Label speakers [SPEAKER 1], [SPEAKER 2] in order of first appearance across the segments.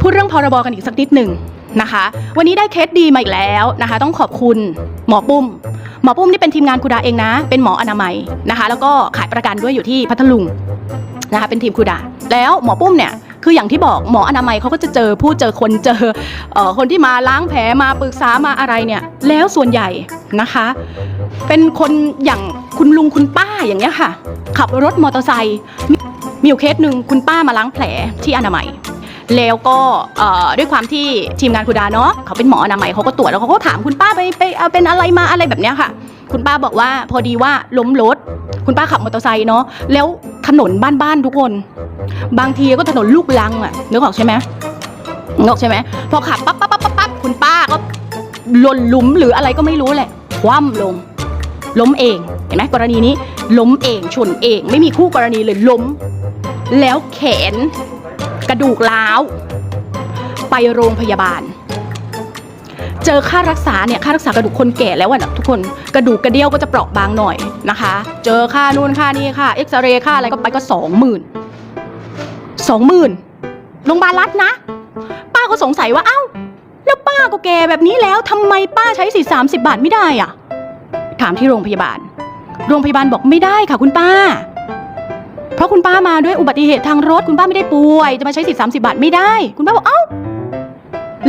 [SPEAKER 1] พูดเรื่องพรบกันอีกสักนิดหนึ่งนะคะ วันนี้ได้เคสดีมาอีกแล้วนะคะ ต้องขอบคุณหมอปุ้ม หมอปุ้มนี่เป็นทีมงานครูดาเองนะ เป็นหมออนามัยนะคะ แล้วก็ขายประกันด้วยอยู่ที่พัทลุงนะคะเป็นทีมครูดา แล้วหมอปุ้มเนี่ยคืออย่างที่บอกหมออนามัยเขาก็จะเจอผู้เจอคนเจอออคนที่มาล้างแผลมาปรึกษามาอะไรเนี่ย แล้วส่วนใหญ่นะคะ เป็นคนอย่างคุณลุงคุณป้าอย่างเงี้ยค่ะ ขับรถมอเตอร์ไซค์มีมีอยู่เคสหนึ่งคุณป้ามาล้างแผลที่อนามัย แล้วก็ด้วยความที่ทีมงานคุณดาเนาะเขาเป็นหมออนามัยเขาก็ตรวจแล้วเขาก็ถามคุณป้าไปไปเป็นอะไรมาอะไรแบบเนี้ยค่ะ คุณป้าบอกว่าพอดีว่าล้มรถ คุณป้าขับมอเตอร์ไซค์เนาะแล้วถนนบ้านๆทุกคน บางทีก็ถนนลูกลังอะนึกออกใช่ไหมนึกออกใช่ไหมพอขับปั๊บปั๊บปั๊บปั๊บปั๊บคุณป้าก็หล่นหลุมหรืออะไรก็ไม่รู้แหละคว่ำลง ล้มเองเห็นไหมกรณีนี้ล้มเองชนเอง ไม่มีคู่กรณีเลยล้ม แล้วแขน กระดูกร้าว ไปโรงพยาบาล เจอค่ารักษาเนี่ยค่ารักษากระดูกคนแก่แล้วอะนะทุกคนกระดูกกระเดี่ยวก็จะเปราะบางหน่อยนะคะ เจอค่านู่นค่านี่ค่าเอ็กซเรย์ค่าอะไรก็ไปก็สองหมื่นสองหมื่นโรงพยาบาลรัฐนะ ป้าก็สงสัยว่าเอ้าแล้วป้าก็แก่แบบนี้แล้วทำไมป้าใช้สิทธิ์สามสิบาทไม่ได้อะถามที่โรงพยาบาล โรงพยาบาลบอกไม่ได้ค่ะคุณป้า เพราะคุณป้ามาด้วยอุบัติเหตุทางรถคุณป้าไม่ได้ป่วย จะมาใช้สิทธิ์สามสิบาทไม่ได้ คุณป้าบอกเอ้า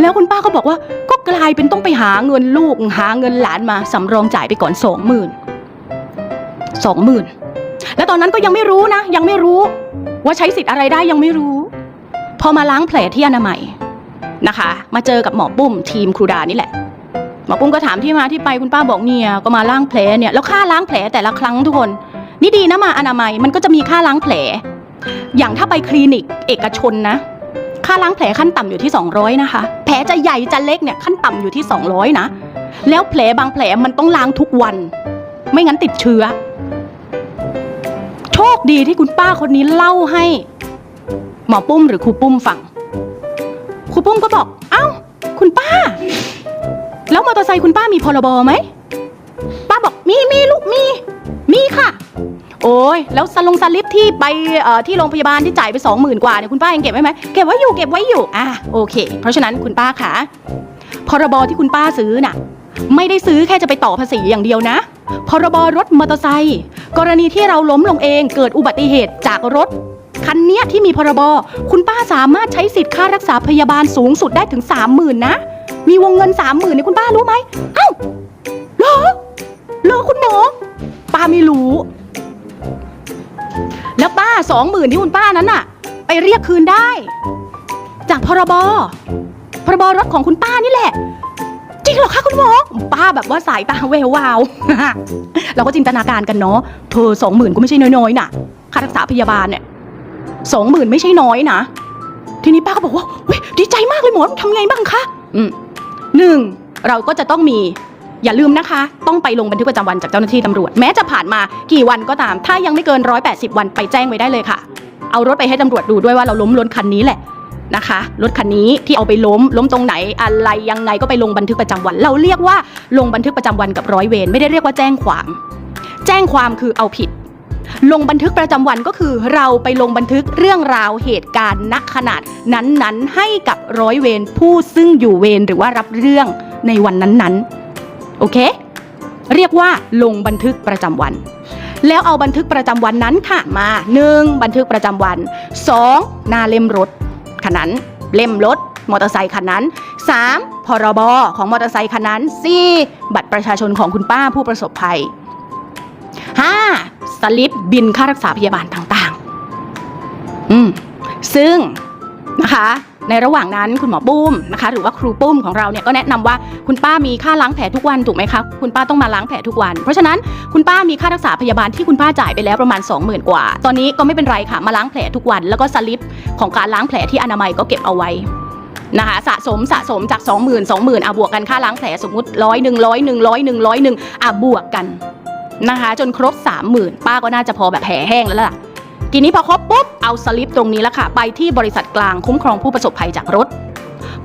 [SPEAKER 1] แล้วคุณป้าก็บอกว่าก็กลายเป็นต้องไปหาเงินลูกหาเงินหลานมาสำรองจ่ายไปก่อนสองหมื่นสองหมื่นแล้วตอนนั้นก็ยังไม่รู้นะ ยังไม่รู้ว่าใช้สิทธิ์อะไรได้ยังไม่รู้ พอมาล้างแผลที่อนามัยนะคะ มาเจอกับหมอปุ้มทีมครูดานี่แหละหมอปุ้มก็ถามที่มาที่ไปคุณป้าบอกเนี่ยก็มาล้างแผลเนี่ยแล้วค่าล้างแผลแต่ละครั้งทุกคน นี่ดีนะมาอนามัยมันก็จะมีค่าล้างแผล อย่างถ้าไปคลินิกเอกชนนะ ค่าล้างแผลขั้นต่ำอยู่ที่ 200 นะคะ แผลจะใหญ่จะเล็กเนี่ยขั้นต่ำอยู่ที่ 200 นะ แล้วแผลบางแผลมันต้องล้างทุกวัน ไม่งั้นติดเชื้อ โชคดีที่คุณป้าคนนี้เล่าให้ หมอปุ้มหรือครูปุ้มฟังครูปุ้มก็บอก เอ้า คุณป้า แล้วมอเตอร์ไซค์คุณป้ามีพรบไหม โอ้ยแล้วสลงสลิปที่ไปเอ่อที่โรงพยาบาลที่จ่ายไปสองหมื่นกว่าเนี่ยคุณป้ายังเก็บไว้ไหมเก็บไว้อยู่เก็บไว้อยู่อะโอเค เพราะฉะนั้นคุณป้าคะพรบที่คุณป้าซื้อน่ะ ไม่ได้ซื้อแค่จะไปต่อภาษีอย่างเดียวนะ พรบรถมอเตอร์ไซค์กรณีที่เราล้มลงเองเกิดอุบัติเหตุจากรถคันเนี้ยที่มีพรบ คุณป้าสามารถใช้สิทธิ์ค่ารักษาพยาบาลสูงสุดได้ถึงสามหมื่นนะ มีวงเงินสามหมื่นเนี่ยคุณป้ารู้ไหมเอ้าเหรอเหรอคุณหมอป้าไม่รู้ แล้วป้าสองหมื่นที่คุณป้านั้นน่ะ ไปเรียกคืนได้ จากพรบพรบรถของคุณป้านี่แหละ จริงเหรอคะคุณหมอป้าแบบว่าสายตาแวววาว เราก็จินตนาการกันเนาะเธอสองหมื่นก็ไม่ใช่น้อยๆน่ะค่ารักษาพยาบาลเนี่ยสองหมื่นไม่ใช่น้อยนะทีนี้ป้าก็บอกว่าเฮ้ยดีใจมากเลยหมอทำไงบ้างคะอืมหนึ่งเราก็จะต้องมี อย่าลืมนะคะ ต้องไปลงบันทึกประจำวันจากเจ้าหน้าที่ตำรวจ แม้จะผ่านมากี่วันก็ตาม ถ้ายังไม่เกิน 180 วันไปแจ้งไว้ได้เลยค่ะ เอารถไปให้ตำรวจดูด้วยว่าเราล้มรถคันนี้แหละนะคะรถคันนี้ที่เอาไปล้มล้มตรงไหนอะไรยังไงก็ไปลงบันทึกประจำวัน เราเรียกว่าลงบันทึกประจำวันกับร้อยเวรไม่ได้เรียกว่าแจ้งความ แจ้งความคือเอาผิด ลงบันทึกประจำวันก็คือ เราไปลงบันทึกเรื่องราวเหตุการณ์ณขนาดนั้นๆ ให้กับร้อยเวรผู้ซึ่งอยู่เวรหรือว่ารับเรื่องในวันนั้นๆ โอเค เรียกว่าลงบันทึกประจำวัน แล้วเอาบันทึกประจำวันนั้นค่ะมา 1. บันทึกประจำวัน 2. หน้าเล่มรถคันนั้น เล่มรถมอเตอร์ไซค์คันนั้น 3. พรบของมอเตอร์ไซค์คันนั้น 4. บัตรประชาชนของคุณป้าผู้ประสบภัย 5. สลิปบินค่ารักษาพยาบาลต่างๆ อืมซึ่งนะคะ ในระหว่างนั้นคุณหมอปุ้มนะคะ หรือว่าครูปุ้มของเราเนี่ยก็แนะนำว่าคุณป้ามีค่าล้างแผลทุกวันถูกไหมคะคุณป้าต้องมาล้างแผลทุกวัน เพราะฉะนั้นคุณป้ามีค่ารักษาพยาบาลที่คุณป้าจ่ายไปแล้วประมาณ 20,000 กว่า ตอนนี้ก็ไม่เป็นไรค่ะมาล้างแผลทุกวัน แล้วก็สลิปของการล้างแผลที่อนามัยก็เก็บเอาไว้นะคะสะสมสะสมจาก 20,000 20,000อะบวกกันค่าล้างแผลสมมติร้อยหนึ่งร้อยหนึ่งร้อยหนึ่งร้อยหนึ่งอะบวกกันนะคะ จนครบ 30,000 ป้าก็น่าจะพอแบบแผลแห้งแล้วล่ะ ทีนี้พอครบปุ๊บเอาสลิปตรงนี้แล้วค่ะ ไปที่บริษัทกลางคุ้มครองผู้ประสบภัยจากรถ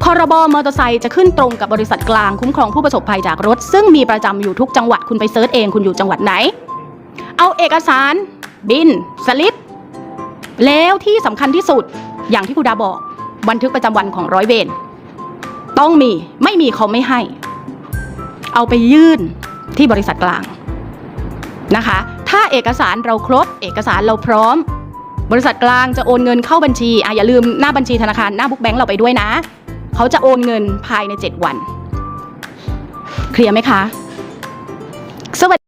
[SPEAKER 1] พรบมอเตอร์ไซค์จะขึ้นตรงกับบริษัทกลางคุ้มครองผู้ประสบภัยจากรถ ซึ่งมีประจำอยู่ทุกจังหวัดคุณไปเซิร์ชเองคุณอยู่จังหวัดไหน เอาเอกสาร บิน สลิป แล้วที่สำคัญที่สุดอย่างที่คุณดาบอก บันทึกประจำวันของร้อยเวรต้องมีไม่มีเขาไม่ให้ เอาไปยื่นที่บริษัทกลางนะคะ ถ้าเอกสารเราครบ เอกสารเราพร้อม บริษัทกลางจะโอนเงินเข้าบัญชีอะอย่าลืมหน้าบัญชีธนาคารหน้าบุ๊กแบงค์เราไปด้วยนะ เขาจะโอนเงินภายใน 7 วัน เคลียร์ไหมคะ สวัสดี